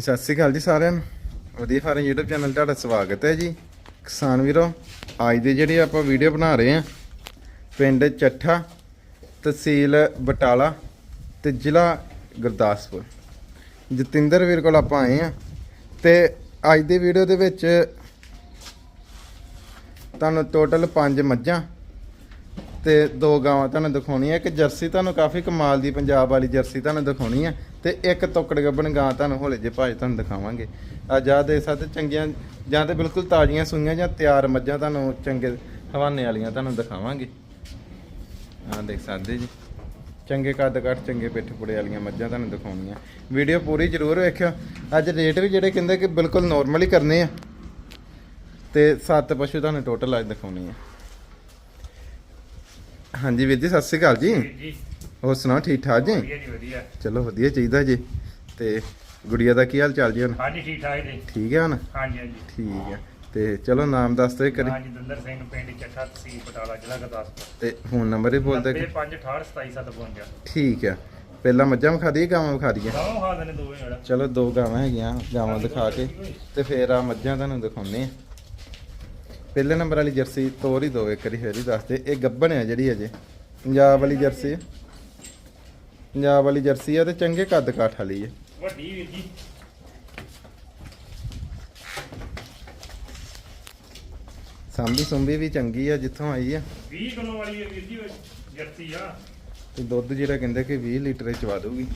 ਸਤਿ ਸ਼੍ਰੀ ਅਕਾਲ ਜੀ ਸਾਰਿਆਂ ਨੂੰ। ਵਧੀਆ ਫਾਰਮ YouTube ਚੈਨਲ ਤੁਹਾਡਾ ਸਵਾਗਤ ਹੈ ਜੀ। ਕਿਸਾਨ ਵੀਰੋ, ਅੱਜ ਦੇ ਜਿਹੜੇ ਆਪਾਂ ਵੀਡੀਓ ਬਣਾ ਰਹੇ ਆ ਪਿੰਡ ਚੱਠਾ ਤਹਿਸੀਲ ਬਟਾਲਾ ਤੇ ਜ਼ਿਲ੍ਹਾ ਗੁਰਦਾਸਪੁਰ। ਜਤਿੰਦਰ ਵੀਰ ਕੋਲ ਆਪਾਂ ਆਏ ਆ ਤੇ ਅੱਜ ਦੀ ਵੀਡੀਓ ਦੇ ਵਿੱਚ ਤੁਹਾਨੂੰ ਟੋਟਲ 5 ਮੱਝਾਂ ਤੇ ਦੋ ਗਾਵਾਂ ਤੁਹਾਨੂੰ ਦਿਖਾਉਣੀ ਹੈ ਇੱਕ ਜਰਸੀ ਤੁਹਾਨੂੰ ਕਾਫੀ ਕਮਾਲ ਦੀ ਪੰਜਾਬ ਵਾਲੀ ਜਰਸੀ ਤੁਹਾਨੂੰ ਦਿਖਾਉਣੀ ਹੈ ਤੇ ਇੱਕ ਤੋਕੜ ਗੱਬਣ ਗਾਂ ਤੁਹਾਨੂੰ ਹੋਲੇ ਜੇ ਭਾਜ ਤੁਹਾਨੂੰ ਦਿਖਾਵਾਂਗੇ। ਆ ਜਾ ਦੇ ਸਕਦੇ ਚੰਗੀਆਂ, ਜਾਂ ਤੇ ਬਿਲਕੁਲ ਤਾਜ਼ੀਆਂ ਸੂਈਆਂ ਜਾਂ ਤਿਆਰ ਮੱਝਾਂ ਤੁਹਾਨੂੰ ਚੰਗੇ ਹਵਾਨੇ ਵਾਲੀਆਂ ਤੁਹਾਨੂੰ ਦਿਖਾਵਾਂਗੇ। ਆ ਦੇਖ ਸਕਦੇ ਜੀ, ਚੰਗੇ ਕੱਦ ਕੱਟ, ਚੰਗੇ ਪਿੱਠ ਪੁੜੇ ਵਾਲੀਆਂ ਮੱਝਾਂ ਤੁਹਾਨੂੰ ਦਿਖਾਉਣੀਆਂ। ਵੀਡੀਓ ਪੂਰੀ ਜ਼ਰੂਰ ਵੇਖਿਓ। ਅੱਜ ਰੇਟ ਵੀ ਜਿਹੜੇ ਕਹਿੰਦੇ ਕਿ ਬਿਲਕੁਲ ਨੋਰਮਲ ਹੀ ਕਰਨੇ ਆ। ਤੇ ਸੱਤ ਪਸ਼ੂ ਤੁਹਾਨੂੰ ਟੋਟਲ ਅੱਜ ਦਿਖਾਉਣੀ ਆ। ਹਾਂਜੀ ਵੀਰ ਜੀ ਸਤਿ ਸ਼੍ਰੀ ਅਕਾਲ ਜੀ। ਜੀ। ਹੋਰ ਸੁਣਾਓ ਠੀਕ ਠਾਕ ਜੀ? ਵਧੀਆ ਜੀ ਵਧੀਆ। ਚਲੋ ਵਧੀਆ ਚਾਹੀਦਾ ਜੀ। ਤੇ ਗੁੜੀਆ ਦਾ ਕੀ ਹਾਲ ਚਾਲ ਜੀ ਹੁਣ? ਹਾਂਜੀ ਠੀਕ ਠਾਕ ਜੀ। ਠੀਕ ਹੈ ਹੁਣ? ਹਾਂਜੀ ਹਾਂਜੀ। ਠੀਕ ਹੈ ਤੇ ਚਲੋ ਨਾਮ ਦੱਸ ਦਿਓ ਕਰੀ ਹਾਂਜੀ ਦੰਦਰ ਸਿੰਘ ਪਿੰਡ ਚੱਠਾ ਤਹਿਸੀਲ ਬਟਾਲਾ ਜ਼ਿਲ੍ਹਾ ਗੁਰਦਾਸਪੁਰ। ਤੇ ਫੋਨ ਨੰਬਰ ਹੀ ਬੋਲ ਦਿਓ 9568277752 ਠੀਕ ਹੈ ਪਹਿਲਾਂ ਮੱਝਾਂ ਵਿਖਾ ਦਈਏ ਗਾਵਾਂ ਵਿਖਾ ਦਈਏ ਗਾਉਂ ਖਾ ਦੇਣੇ ਦੋਵੇਂ ਜਿਹੜਾ ਚਲੋ ਦੋ ਗਾਵਾਂ ਹੈਗੀਆਂ ਗਾਵਾਂ ਦਿਖਾ ਕੇ। ਤੇ ਫੇਰ ਆ ਮੱਝਾਂ ਤੁਹਾਨੂੰ ਦਿਖਾਉਣੇ ਆ ਪਹਿਲੇ ਨੰਬਰ ਵਾਲੀ ਜਰਸੀ ਤੋਰ ਹੀ ਦੋ ਇੱਕ ਵਾਰੀ ਫੇਰ ਹੀ ਦੱਸ ਦੇ। ਇਹ ਗੱਬਣ ਆ ਜਿਹੜੀ ਅਜੇ ਪੰਜਾਬ ਵਾਲੀ ਜਰਸੀ। ਪੰਜਾਬ ਵਾਲੀ ਜਰਸੀ ਆ ਤੇ ਚੰਗੇ ਕੱਦ ਕਾਠ ਵਾਲੀ ਹੈ ਵੱਡੀ ਵੀਰ ਜੀ। ਸਾਂਭੀ ਸੁੰਭੀ ਵੀ ਚੰਗੀ ਆ ਜਿੱਥੋਂ ਆਈ ਆ। 20 ਕਿਲੋ ਵਾਲੀ ਇਹ ਵੀਰ ਜੀ ਉਹ ਜਰਸੀ ਆ। ਤੇ ਦੁੱਧ ਜਿਹੜਾ ਕਹਿੰਦੇ ਕਿ 20 ਲੀਟਰ ਚਵਾ ਦੂਗੀ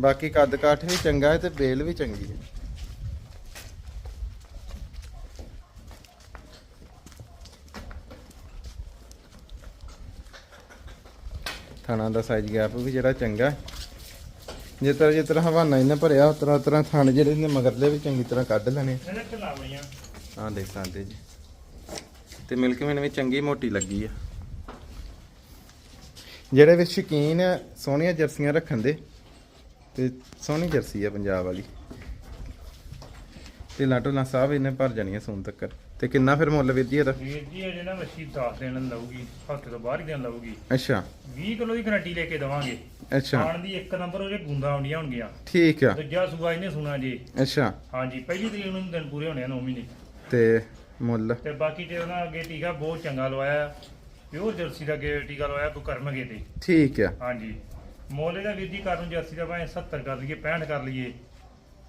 ਬਾਕੀ ਕੱਦ ਕਾਠ ਵੀ ਚੰਗਾ ਹੈ ਤੇ ਬੇਲ ਵੀ ਚੰਗੀ ਹੈ। ਥਾਣਾ ਦਾ ਸਾਈਜ਼ ਗੈਪ ਵੀ ਜਿਹੜਾ ਚੰਗਾ ਜਿਸ ਤਰ੍ਹਾਂ ਜਿਸ ਤਰ੍ਹਾਂ ਹਵਾਨਾ ਇਹਨੇ ਭਰਿਆ, ਉਸ ਤਰ੍ਹਾਂ ਤਰ੍ਹਾਂ ਥਣ ਜਿਹੜੇ ਨੇ ਮਗਰਲੇ ਵੀ ਚੰਗੀ ਤਰ੍ਹਾਂ ਕੱਢ ਲੈਣੇ। ਇਹਨੇ ਦੇਖ ਸਕਦੇ ਜੀ। ਤੇ ਮਿਲਕ ਮੈਨ ਵੀ ਚੰਗੀ ਮੋਟੀ ਲੱਗੀ ਆ। ਜਿਹੜੇ ਵੀ ਸ਼ੌਕੀਨ ਆ, ਸੋਹਣੀਆਂ ਜਰਸੀਆਂ ਰੱਖਣ ਦੇ, ਤੇ ਸੋਹਣੀ ਜਰਸੀ ਆ ਪੰਜਾਬ ਵਾਲੀ। ਤੇ ਲਾਟੋ ਨਾ ਸਾਹਿਬ ਇਹਨੇ ਭਰ ਜਾਣੀਆਂ ਸੋਨ ਤੱਕ ਤੇ ਕਿੰਨਾ ਫਿਰ ਮੁੱਲ ਵੀਰ ਜੀ ਇਹਦਾ? ਵੀਰ ਜੀ ਇਹ ਜਿਹੜਾ ਮੱਛੀ 10 ਦਿਨ ਲਊਗੀ ਹਫ਼ਤੇ ਤੋਂ ਬਾਹਰ ਹੀ ਦਿਨ ਲਊਗੀ। ਅੱਛਾ। 20 ਕਿਲੋ ਦੀ ਗਰੰਟੀ ਲੈ ਕੇ ਦਵਾਂਗੇ। ਅੱਛਾ। ਖਾਣ ਦੀ ਇੱਕ ਨੰਬਰ ਉਹਦੇ ਗੁੰਦਾ ਆਉਂਦੀਆਂ ਹੋਣਗੀਆਂ। ਠੀਕ ਆ। ਦੂਜਾ ਸੂਆ ਇਹਨੇ ਸੁਣਾ ਜੀ। ਅੱਛਾ। ਹਾਂਜੀ ਪਹਿਲੀ ਤਰੀਕ ਨੂੰ ਦਿਨ ਪੂਰੇ ਹੋਣੇ ਆ 9 ਮਹੀਨੇ। ਤੇ ਮੁੱਲ? ਤੇ ਬਾਕੀ ਤੇ ਉਹਨਾਂ ਅੱਗੇ ਟੀਕਾ ਬਹੁਤ ਚੰਗਾ ਲਵਾਇਆ। ਪਿਓਰ ਜਰਸੀ ਦਾ ਅੱਗੇ ਟੀਕਾ ਲਵਾਇਆ ਕੋ ਕਰਮਗੇ ਤੇ। ਠੀਕ ਆ। ਹਾਂਜੀ। ਮੋਲੇ ਦਾ ਵੀਰ ਜੀ ਕਰਨ ਜਰਸੀ ਦਾ ਭਾਵੇਂ 70 ਕਰ ਲਈਏ 65 ਕਰ ਲਈਏ।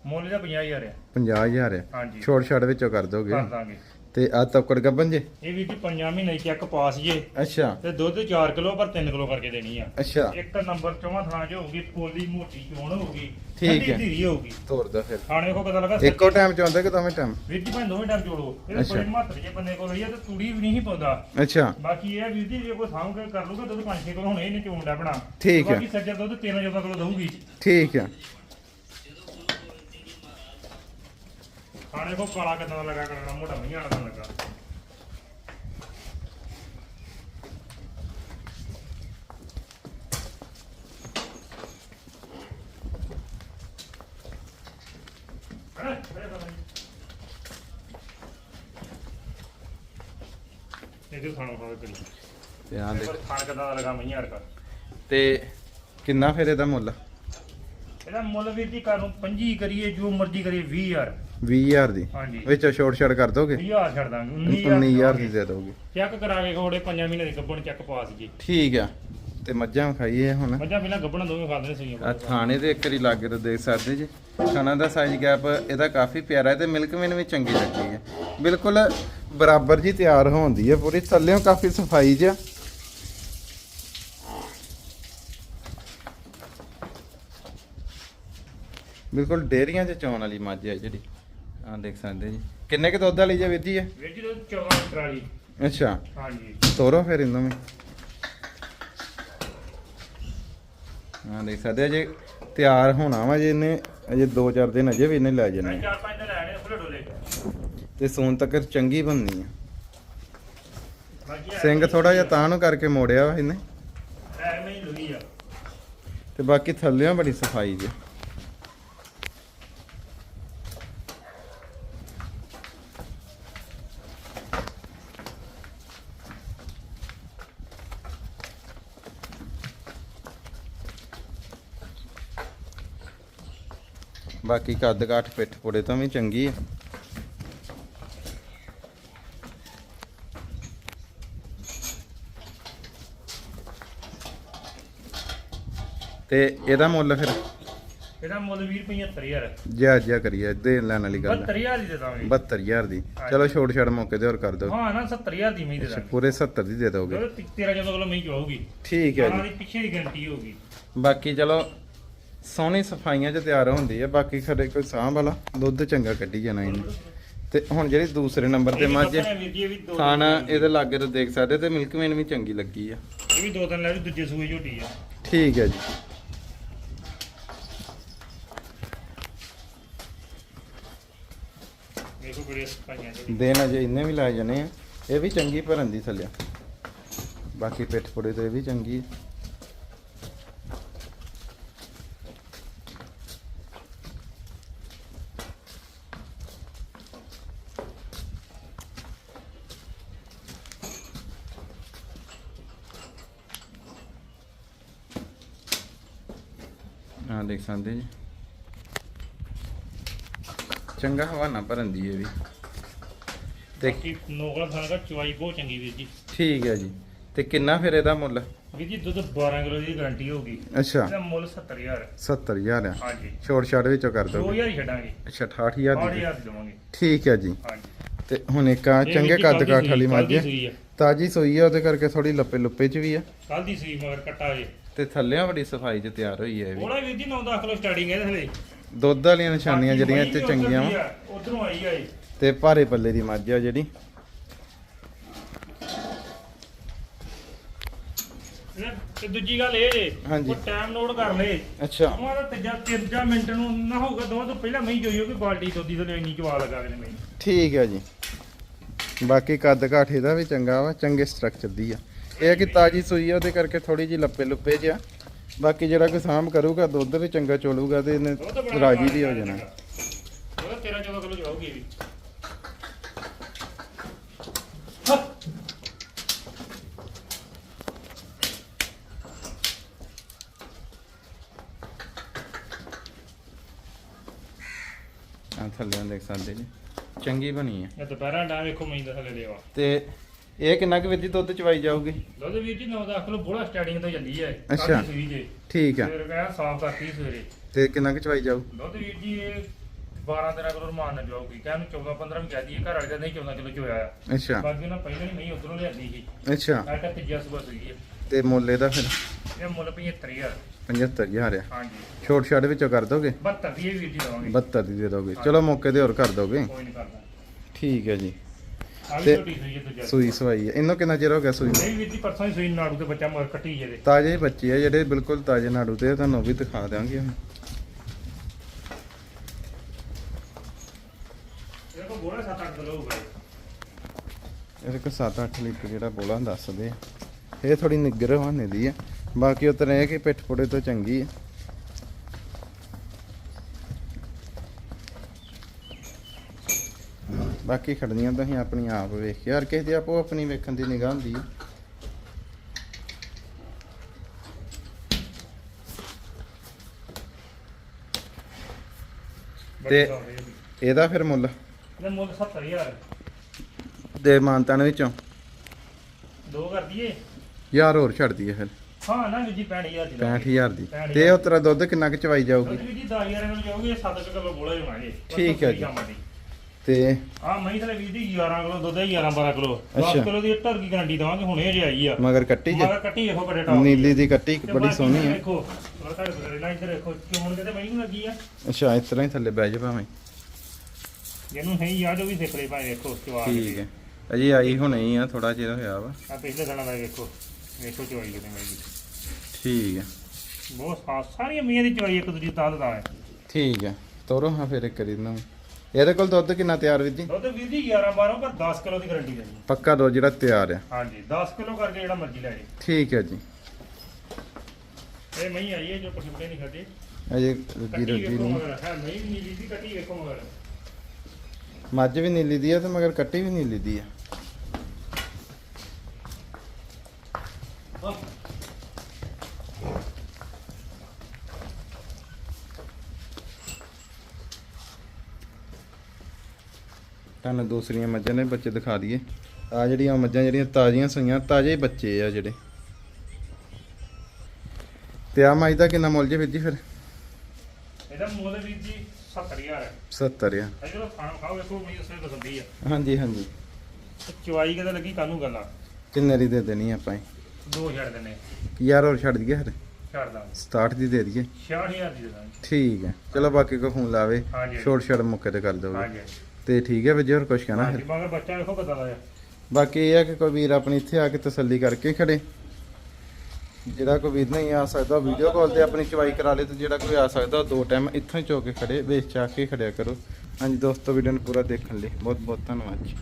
ਮੋਲੇ ਦਾ 50000 ਆ। 50000 ਆ। ਹਾਂਜੀ। ਛੋੜ ਛਾੜ ਵਿੱਚੋਂ ਕਰ ਦੋਗੇ। ਕਰ ਦਾਂਗੇ। ਤੇ ਆ ਤੱਕੜ ਗੱਬਨ ਜੇ? ਇਹ ਵੀਰ ਜੀ 5 ਮਹੀਨੇ ਚੈੱਕ ਪਾਸ ਜੇ। ਅੱਛਾ। ਤੇ ਦੁੱਧ 4 ਕਿਲੋ ਪਰ 3 ਕਿਲੋ ਕਰਕੇ ਦੇਣੀ ਆ। ਅੱਛਾ। ਇੱਕ ਨੰਬਰ ਚੌਵਾਂ ਥਾਂ 'ਚ ਹੋਊਗੀ ਪੋਲੀ ਮੋਟੀ ਚੋਣ ਹੋਊਗੀ ਠੀਕ ਹੈ। ਧੀਰੀ ਹੋਊਗੀ। ਤੋਰ ਦੋ ਫਿਰ। ਖਾਣੇ ਕੋ ਪਤਾ ਲੱਗਾ ਇੱਕੋ ਟਾਈਮ ਚ ਆਉਂਦਾ ਕਿ ਦੋਵੇਂ ਟਾਈਮ ਵੀਰ ਜੀ ਭਾਵੇਂ ਦੋਵੇਂ ਟਾਈਮ ਜੋੜੋ ਇਹ। ਬੜੇ ਮਹੱਤਵ ਜੇ ਬੰਦੇ ਕੋਲ ਰਹੀ ਆ ਤੇ ਤੂੜੀ ਵੀ ਨਹੀਂ ਪਾਉਂਦਾ। ਅੱਛਾ। ਬਾਕੀ ਇਹ ਵੀਰ ਜੀ ਜੇ ਕੋਈ ਸਾਂਭ ਕੇ ਕਰ ਲੂਗਾ ਦੁੱਧ 5-6 ਕਿਲੋ ਹੁਣੇ ਇਹਨੇ ਦਾ ਬਣਾ। ਠੀਕ ਹੈ। ਬਾਕੀ ਸੱਜਰ ਦੁੱਧ 13-14 ਕਿਲੋ ਦਊਗੀ। ਠੀਕ ਆ ਖਾਣੇ ਕੋ ਕਾਲਾ ਕਿੱਦਾਂ ਦਾ ਲੱਗਾ ਕਰਨਾ ਮੋਟਾ ਮਹੀਆਂ ਵਾਲਾ ਦਾ ਲੱਗਾ। ਇਹਦੇ ਖਾਣਾ ਖਾਵੇ ਕਰੀ? ਤੇ ਆ ਦੇਖ ਖਾਣ ਕਿੱਦਾਂ ਦਾ ਲੱਗਾ ਮਹੀਆਂ ਵਰਗਾ ਤੇ ਕਿੰਨਾ ਫਿਰ ਇਹਦਾ ਮੁੱਲ? ਇਹਦਾ ਮੁੱਲ ਵੀਰ ਜੀ ਘਰ ਨੂੰ 25 ਕਰੀਏ ਜੋ ਮਰਜ਼ੀ ਕਰੀਏ 20000 20000 ਦੀ। ਹਾਂਜੀ। ਵਿੱਚ ਛੋਟ ਛੜ ਕਰ ਦੋਗੇ? 20000 ਛੱਡ ਦਾਂਗੇ 19000 19000 ਦੀ ਦੇ ਦੋਗੇ। ਚੈੱਕ ਕਰਾ ਕੇ ਖੋੜੇ 5 ਮਹੀਨੇ ਦੇ ਗੱਬਣ ਚੈੱਕ ਪਾਸ ਜੀ। ਠੀਕ ਆ। ਤੇ ਮੱਝਾਂ ਖਾਈਏ ਹੁਣ। ਮੱਝਾਂ ਪਹਿਲਾਂ ਗੱਬਣਾ ਦੋਵੇਂ ਖਾਂਦੇ ਸੀ ਆ ਥਾਣੇ ਦੇ ਇੱਕ ਵਾਰੀ ਲਾਗੇ ਤੋਂ ਦੇਖ ਸਕਦੇ ਜੀ। ਖਾਣਾ ਦਾ ਸਾਈਜ਼ ਗੈਪ ਇਹਦਾ ਕਾਫੀ ਪਿਆਰਾ ਹੈ ਤੇ ਮਿਲਕ ਮੈਨ ਵੀ ਚੰਗੀ ਲੱਗੀ ਹੈ। ਬਿਲਕੁਲ ਬਰਾਬਰ ਜੀ ਤਿਆਰ ਹੋਉਂਦੀ ਹੈ ਪੂਰੀ। ਥੱਲੇੋਂ ਕਾਫੀ ਸਫ਼ਾਈ ਜਿਹਾ। ਬਿਲਕੁਲ ਡੇਰੀਆਂ 'ਚ ਚੌਣ ਵਾਲੀ ਮੱਝ ਹੈ ਜਿਹੜੀ। ਆ ਦੇਖ ਸਕਦੇ ਜੀ। ਕਿੰਨੇ ਕੁ ਦੁੱਧ ਵਾਲੀ ਜੇ ਵੀਰ ਜੀ ਹੈ ਵੀਰ ਜੀ ਦੁੱਧ 14 ਲੀਟਰ ਵਾਲੀ ਅੱਛਾ। ਹਾਂਜੀ। ਤੋਰੋ ਫਿਰ ਇਹਨਾਂ ਨੂੰ ਹਾਂ ਦੇਖ ਸਕਦੇ ਆ ਜੇ ਤਿਆਰ ਹੋਣਾ ਵਾ ਜੇ ਇਹਨੇ ਅਜੇ 2-4 ਦਿਨ ਅਜੇ ਵੀ ਇਹਨੇ ਲੈ ਜਾਣੇ ਆ। ਚਾਰ ਪੰਜ ਦਿਨ ਲੈਣੇ ਫੁੱਲੇ ਡੋਲੇ। ਤੇ ਸੂਨ ਤੱਕ ਚੰਗੀ ਬਣਨੀ ਆ। ਬਾਕੀ ਸਿੰਘ ਥੋੜਾ ਜਿਹਾ ਤਾਂ ਨੂੰ ਕਰਕੇ ਮੋੜਿਆ ਵਾ ਇਹਨੇ। ਐਵੇਂ ਹੀ ਲੁਗੀ ਆ। ਤੇ ਬਾਕੀ ਥੱਲਿਆਂ ਬੜੀ ਸਫ਼ਾਈ ਜੇ। ਬਾਕੀ ਕੱਦ ਕਾਠ ਪਿੱਠ ਪੁੜੇ ਤੋਂ ਵੀ ਚੰਗੀ ਆ। ਤੇ ਇਹਦਾ ਮੁੱਲ ਫਿਰ? ਇਹਦਾ ਮੁੱਲ 20 ਰੁਪਏ 75000 ਜਿਆ ਜਿਆ ਕਰੀਏ ਦੇ ਲੈਣ ਵਾਲੀ ਗੱਲ ਆ। 72000 ਦੀ ਦੇ ਦਾਂਗੇ। 72000 ਦੀ। ਚਲੋ ਛੋੜ ਛੜ ਮੌਕੇ ਤੇ ਹੋਰ ਕਰ ਦਿਓ। ਹਾਂ ਨਾ 70000 ਦੀ ਮੈਂ ਦੇ ਦਾਂਗੇ। ਪੂਰੇ 70 ਦੀ ਦੇ ਦੋਗੇ। 13 14 ਕਿਲੋ ਮੈਂ ਜਾਊਗੀ ਠੀਕ ਹੈ ਜੀ। ਪਿੱਛੇ ਦੀ ਗਰੰਟੀ ਹੋਊਗੀ। ਬਾਕੀ ਚਲੋ ਸੋਹਣੀ ਸਫਾਈਆਂ 'ਚ ਤਿਆਰ ਹੁੰਦੀ ਹੈ ਬਾਕੀ ਖੜੇ ਕੋਈ ਸਾਂਭ ਵਾਲਾ ਦੁੱਧ ਚੰਗਾ ਕੱਢੀ ਜਾਣਾ ਇਹਨੇ। ਤੇ ਹੁਣ ਜਿਹੜੀ ਦੂਸਰੇ ਨੰਬਰ ਤੇ ਮੱਝ ਜੀ, ਖਾਣਾ ਇਹਦੇ ਲਾਗੇ ਤੋਂ ਦੇਖ ਸਕਦੇ ਤੇ ਮਿਲਕ ਮੇਨ ਵੀ ਚੰਗੀ ਲੱਗੀ ਆ। ਇਹ ਵੀ ਦੋ ਤਿੰਨ ਲੈ ਵੀ ਦੂਜੇ ਸੂਏ ਝੋਟੀ ਆ। ਠੀਕ ਹੈ ਜੀ। ਬੜੇ ਦਿਨ ਅਜੇ ਇੰਨੇ ਵੀ ਲਾਏ ਜਾਣੇ ਆ ਇਹ ਵੀ ਚੰਗੀ ਭਰਨ ਦੀ ਥੱਲੇ। ਬਾਕੀ ਪਿੱਠ ਪੁੜੇ ਤੇ ਇਹ ਵੀ ਚੰਗੀ ਹੈ। ਹਾਂ ਦੇਖ ਸਕਦੇ ਜੀ। ਚੰਗਾ ਹਵਾਨਾ ਭਰਨ ਦੀ ਇਹ ਵੀ। ਤੇ ਬਾਕੀ ਨੋਕਲਾ ਥਾਂ ਦਾ ਚਵਾਈ ਬਹੁਤ ਚੰਗੀ ਵੀਰ ਜੀ। ਠੀਕ ਹੈ ਜੀ। ਤੇ ਕਿੰਨਾ ਫਿਰ ਇਹਦਾ ਮੁੱਲ? ਵੀਰ ਜੀ ਦੁੱਧ 12 ਕਿਲੋ ਦੀ ਗਾਰੰਟੀ ਹੋਊਗੀ ਅੱਛਾ। ਇਹਦਾ ਮੁੱਲ 70000 70000 ਆ। ਹਾਂਜੀ। ਛੋੜ ਛਾੜ ਵਿੱਚੋਂ ਕਰ ਦੋਗੇ? 2000 ਹੀ ਛੱਡਾਂਗੇ। ਅੱਛਾ 68000 ਦੀ 8000 ਦੀ ਦੇਵਾਂਗੇ। ਠੀਕ ਹੈ ਜੀ। ਹਾਂਜੀ। ਤੇ ਹੁਣ ਇੱਕ ਆ ਇਹ ਚੰਗੇ ਵੀਰ ਜੀ ਕੱਦ ਕੱਲ੍ਹ ਦੀ ਕਾਠ ਵਾਲੀ ਸੂਈ- ਮੱਝ। ਕੱਲ੍ਹ ਦੀ ਹੈ ਸੂਈ ਆ। ਤਾਜੀ ਸੋਈ ਆ ਉਹਦੇ ਕਰਕੇ ਥੋੜੀ ਲੱਪੇ ਲੁੱਪੇ ਚ ਵੀ ਆ। ਕੱਲ ਦੀ ਸੂਈ ਮਗਰ ਕੱਟਾ ਜੇ। ਤੇ ਥੱਲਿਆਂ ਬੜੀ ਸਫ਼ਾਈ ਚ ਤਿਆਰ ਹੋਈ ਹੈ ਇਹ ਵੀ। ਥੋੜਾ ਵੀਰ ਜੀ 9-10 ਕਿਲੋ ਸਟਾਰਟਿੰਗ ਹੈ ਇਹਦੇ ਥਲੇ। ਦੁੱਧ ਵਾਲੀਆਂ ਨਿਸ਼ਾਨੀਆਂ ਜਿਹੜੀਆਂ ਇੱਥੇ ਚੰਗੀਆਂ ਵਾ ਉਧਰੋਂ ਆਈ ਆ ਇਹ। ਤੇ ਭਾਰੇ ਪੱਲੇ ਦੀ ਮੱਝ ਆ ਜਿਹੜੀ। ਤੇ ਦੂਜੀ ਗੱਲ ਇਹ ਜੇ ਹਾਂਜੀ। ਉਹ ਟਾਈਮ ਨੋਟ ਕਰ ਲੈ। ਅੱਛਾ। ਉਹਨਾਂ ਦਾ ਤੀਜਾ ਤੀਜਾ ਮਿੰਟ ਨੂੰ ਨਾ ਹੋਊਗਾ ਦੋਵਾਂ ਤੋਂ ਪਹਿਲਾਂ ਮੈਂ ਜੋਈਓ ਕਿ ਬਾਲਟੀ ਦੋਦੀ ਤੋਂ ਇੰਨੀ ਚਵਾ ਲਗਾ ਕੇ ਮੈਂ ਠੀਕ ਹੈ ਜੀ। ਬਾਕੀ ਕੱਦ ਕਾਠ ਇਹਦਾ ਵੀ ਚੰਗਾ ਵਾ ਚੰਗੇ ਸਟਰਕਚਰ ਦੀ ਆ। ਇਹ ਆ ਕਿ ਤਾਜੀ ਸੂਈ ਆ ਉਹਦੇ ਕਰਕੇ ਥੋੜੀ ਜੀ ਲੱਪੇ ਲੁੱਪੇ ਚ ਆ। ਬਾਕੀ ਜਿਹੜਾ ਕੋਈ ਸਾਂਭ ਕਰੂਗਾ ਦੁੱਧ ਵੀ ਚੰਗਾ ਚੋਲੂਗਾ ਤੇ ਇਹਨੇ ਤਾਂ ਰਾਜੀ ਵੀ ਹੋ ਜਾਣਾ। ਉਹ 13 14 ਕਿਲੋ ਜਾਊਗੀ ਇਹ ਵੀ। ਆ ਥੱਲੇ ਦੇਖ ਸਕਦੇ ਜੀ। ਚੰਗੀ ਬਣੀ ਆ। ਇਹ ਦੁਪਹਿਰਾਂ ਡਾ ਵੇਖੋ ਮੈਂ ਥੱਲੇ ਦੇਵਾ। ਤੇ ਇਹ ਕਿੰਨਾ ਕੁ ਵਿੱਚ ਦੁੱਧ ਚਵਾਈ ਜਾਊਗੀ? ਦੁੱਧ ਵੀਰ ਜੀ 9-10 ਕਿਲੋ ਬੋਲਾ ਸਟਾਰਟਿੰਗ ਤੋਂ ਚੱਲੀ ਹੈ ਅੱਛਾ। ਸੂਈ ਜੇ। ਠੀਕ ਆ। ਫਿਰ ਕਹਿੰਦਾ ਸਾਫ਼ ਕਰਤੀ ਸਵੇਰੇ। ਤੇ ਕਿੰਨਾ ਕੁ ਚਵਾਈ ਜਾਊ? ਦੁੱਧ ਵੀਰ ਜੀ ਇਹ 12-13 ਕਿਲੋ ਰਮਾਨ ਨਾਲ ਜਾਊਗੀ। ਕਹਿੰਦਾ 14-15 ਵੀ ਕਹਿ ਦਈਏ ਘਰ ਵਾਲੇ ਦਾ ਨਹੀਂ 14 ਕਿਲੋ ਚੋਇਆ ਆ। ਅੱਛਾ। ਬਾਕੀ ਉਹਨਾਂ ਪਹਿਲਾਂ ਨਹੀਂ ਮੈਂ ਉਧਰੋਂ ਲਿਆਂਦੀ ਸੀ। ਅੱਛਾ। ਆਟਾ ਤੀਜਾ ਸੂਆ ਸੂਈ ਹੈ ਤੇ ਮੁੱਲ ਇਹਦਾ ਫਿਰ? ਇਹ ਮੁੱਲ 75000 75000 ਆ। ਹਾਂਜੀ। ਛੋਟ ਛਾੜ ਵਿੱਚੋਂ ਕਰ ਦੋਗੇ? 72 ਦੀ ਇਹ ਵੀਰ ਜੀ ਦਵਾਂਗੇ। 72 ਦੀ ਦੇ ਦੋਗੇ। ਚਲੋ ਮੌਕੇ ਤੇ ਹੋਰ ਕਰ ਦੋਗੇ। ਕੋਈ ਨਹੀਂ ਕਰਦਾ। ਠੀਕ ਹੈ ਜੀ। ਤੇ- ਸੂਈ ਹੈ ਸਵਾਈ ਹੈ ਇਹਨੂੰ ਕਿੰਨਾ ਚਿਰ ਹੋ ਗਿਆ ਸੂਈ ਨੂੰ? ਨਹੀਂ ਵੀਰ ਜੀ ਪਰਸੋਂ ਹੀ ਸੂਈ ਨਾੜੂ ਤੇ ਬੱਚਾ ਮਗਰ ਕੱਟੀ ਜਿਹਦੇ ਤਾਜ਼ੇ ਬੱਚੇ ਆ ਜਿਹੜੇ ਬਿਲਕੁਲ ਤਾਜ਼ੇ ਨਾੜੂ ਤੇ ਆ, ਤੁਹਾਨੂੰ ਉਹ ਵੀ ਦਿਖਾ ਦਿਆਂਗੇ ਹੁਣ। ਇਹ ਕੋ ਬੋਲਾ 7-8 ਕਿਲੋ ਹੋਊਗਾ ਇਹਦੇ ਕੋ 7-8 ਲੀਟਰ ਜਿਹੜਾ ਬੋਲਾ ਦੱਸਦੇ ਆ। ਇਹ ਥੋੜੀ ਨਿੱਗਰ ਹਵਾਨੇ ਦੀ ਆ। ਬਾਕੀ ਇਹ ਕਿ ਪਿੱਠ ਪੁੜੇ ਤੋਂ ਚੰਗੀ ਆ। ਬਾਕੀ ਖੜਨੀਆਂ ਤਾਂ ਅਸੀਂ ਆਪਣੀ ਆਪ ਵੇਖ। ਹਰ ਕਿਸੇ ਦੀ ਆਪੋ ਆਪਣੀ ਵੇਖਣ ਦੀ ਨਿਗਾਹ ਹੁੰਦੀ ਆ। ਤੇ- ਇਹਦਾ ਫਿਰ ਮੁੱਲ? ਇਹਦਾ ਮੁੱਲ 70000 ਦੇ ਮਾਨਤਾਨ ਵਿੱਚੋਂ? ਦੋ ਕਰ ਦਈਏ? ਯਾਰ ਹੋਰ ਛੱਡ ਦਈਏ ਫਿਰ। ਹਾਂ ਨਾ ਜੀ 65000 ਦੀ 65000 ਦੀ। 65,000 ਤੇ ਉਹ ਤੇਰਾ ਦੁੱਧ ਕਿੰਨਾ ਕੁ ਚਵਾਈ ਜਾਊਗੀ? ਦੁੱਧ ਜੀ 10000 ਕਿਲੋ ਜਾਊਗੀ 7 ਕਿਲੋ ਬੋਲਾ ਜਮਾਂਗੇ ਠੀਕ ਹੈ ਜੀ। ਤੇ ਆ ਮਹੀਂ ਥਲੇ ਵੀਰ ਜੀ 11 ਕਿਲੋ ਦੁੱਧ ਹੈ 11 12 ਕਿਲੋ। 10 ਅੱਛਾ। ਕਿਲੋ ਦੀ ਟਰ ਕੀ ਗਾਰੰਟੀ ਦਵਾਂਗੇ ਹੁਣੇ ਜੇ ਆਈ ਆ। ਮਗਰ ਕੱਟੀ ਜੇ। ਮਗਰ ਕੱਟੀ ਦੇਖੋ ਬੜੇ ਟਾਪ ਨੀਲੀ ਦੀ ਕੱਟੀ ਬੜੀ ਸੋਹਣੀ ਹੈ ਦੇਖੋ ਥੋੜਾ ਤੁਹਾਡੇ ਬਰੇ ਨਾਲ ਇੱਧਰ ਦੇਖੋ ਚੋਣ ਕਿਤੇ ਮਹੀਂ ਲੱਗੀ ਆ। ਅੱਛਾ ਇਸ ਤਰ੍ਹਾਂ ਹੀ ਥੱਲੇ ਬਹਿ ਜਾ ਭਾਵੇਂ। ਜਿਹਨੂੰ ਨਹੀਂ ਯਾਦ ਉਹ ਵੀ ਸਿੱਖ ਲਈ ਭਾਵੇਂ ਦੇਖੋ ਚਵਾ ਠੀਕ ਹੈ। ਅਜੇ ਆਈ ਹੁਣੇ ਹੀ ਆ ਥੋੜਾ ਚਿਰ ਹੋਇਆ ਵਾ। ਆ ਪਿਛਲੇ ਦਿਨਾਂ ਦਾ ਵੇਖੋ ਵੇਖੋ ਚਵਾਈ ਕਿਤੇ ਮਹੀਂ ਦੀ ਠੀਕ ਹੈ। ਬਹੁਤ ਸਾਰੀਆਂ ਮੀਆਂ ਦੀ ਚਵਾਈ ਇੱਕ ਦੂਜੀ ਤਾਲ ਦਾ ਹੈ ਠੀਕ ਹੈ। ਤੋਰੋ ਹਾਂ ਫਿਰ ਇੱਕ ਕਰੀ ਨਾ। ਇਹਦੇ ਕੋਲ ਦੁੱਧ ਕਿੰਨਾ ਤਿਆਰ ਵੀਰ ਜੀ? ਦੁੱਧ ਵੀਰ ਜੀ 11 12 ਪਰ 10 ਕਿਲੋ ਦੀ ਗਾਰੰਟੀ ਦੇਣੀ ਪੱਕਾ ਦੁੱਧ ਜਿਹੜਾ ਤਿਆਰ ਆ ਹਾਂਜੀ 10 ਕਿਲੋ ਕਰਕੇ ਜਿਹੜਾ ਮਰਜ਼ੀ ਲੈ ਜੇ ਠੀਕ ਹੈ ਜੀ। ਇਹ ਮਹੀਂ ਆਈ ਹੈ ਜੋ ਪਸੰਦੇ ਨਹੀਂ ਖਾਦੇ ਅਜੇ ਵੇਖੋ ਨਹੀਂ ਮਗਰ। ਹੈ ਨੀਲੀ ਦੀ ਕੱਟੀ ਵੇਖੋ ਮਗਰ। ਮੱਝ ਵੀ ਨੀਲੀ ਦੀ ਆ ਤੇ ਮਗਰ ਕੱਟੀ ਵੀ ਨੀਲੀ ਦੀ ਆ ਤੁਹਾਨੂੰ ਦੂਸਰੀਆਂ ਮੱਝਾਂ ਦੇ ਬੱਚੇ ਦਿਖਾ ਦਈਏ। ਆ ਜਿਹੜੀਆਂ ਮੱਝਾਂ ਜਿਹੜੀਆਂ ਤਾਜ਼ੀਆਂ ਸੂਈਆਂ ਤਾਜ਼ੇ ਬੱਚੇ ਆ ਜਿਹੜੇ। ਤੇ ਆ ਮੱਝ ਦਾ ਕਿੰਨਾ ਮੁੱਲ ਜੇ ਵੀਰ ਜੀ ਫਿਰ? ਇਹਦਾ ਮੁੱਲ ਵੀਰ ਜੀ 70000 ਹੈ। 70 ਆ ਅਜੇ ਖਾਣਾ ਖਾਓ ਵੇਖੋ ਮੈਨੂੰ ਦੱਸੋ ਪਸੰਦੀ ਆ। ਹਾਂਜੀ ਹਾਂਜੀ। ਤੇ ਚਵਾਈ ਕਿਤੇ ਲੱਗੀ ਕਾਨੂੰ ਗੱਲਾਂ ਕਿੰਨੇ ਦੀ ਦੇ ਦੇਣੀ ਆਪਾਂ ਇਹ? ਦੋ ਛੱਡ ਦਿੰਨੇ ਯਾਰ ਹੋਰ ਛੱਡ ਦਈਏ ਫਿਰ? ਛੱਡ ਦਾਂ 67 ਦੀ ਦੇ ਦਈਏ। 66000 ਦੀ ਦੇ ਦਾਂਗੇ। ਠੀਕ ਹੈ। ਚਲੋ ਬਾਕੀ ਕੋ ਫੋਨ ਲਾਵੇ। ਛੋਟ ਛੜ ਮੁੱਕੇ ਤੇ ਕਰ ਦੋਗੇ ਹਾਂਜੀ। ਤੇ ਠੀਕ ਹੈ ਵੀਰ ਹੋਰ ਕੁਝ ਕਹਿਣਾ ਹਾਂਜੀ ਫਿਰ? ਮਗਰ ਬੱਚਾ ਵੇਖੋ ਕਿੱਦਾਂ ਦਾ ਆ। ਬਾਕੀ ਇਹ ਹੈ ਕਿ ਕੋਈ ਵੀਰ ਆਪਣੀ ਇੱਥੇ ਆ ਕੇ ਤਸੱਲੀ ਕਰਕੇ ਖੜੇ। ਜਿਹੜਾ ਕੋਈ ਵੀਰ ਨਹੀਂ ਆ ਸਕਦਾ ਵੀਡੀਓ ਕਾਲ ਤੇ ਆਪਣੀ ਚਵਾਈ ਕਰਾ ਲੇ ਤੇ ਜਿਹੜਾ ਕੋਈ ਆ ਸਕਦਾ ਉਹ ਦੋ ਟਾਈਮ ਇੱਥੋਂ ਹੀ ਚੋ ਕੇ ਖੜੇ ਵੇਚ ਚਾ ਕੇ ਖੜਿਆ ਕਰੋ। ਹਾਂਜੀ ਦੋਸਤੋ ਵੀਡੀਓ ਨੂੰ ਪੂਰਾ ਦੇਖਣ ਲਈ ਬਹੁਤ ਬਹੁਤ ਧੰਨਵਾਦ ਜੀ।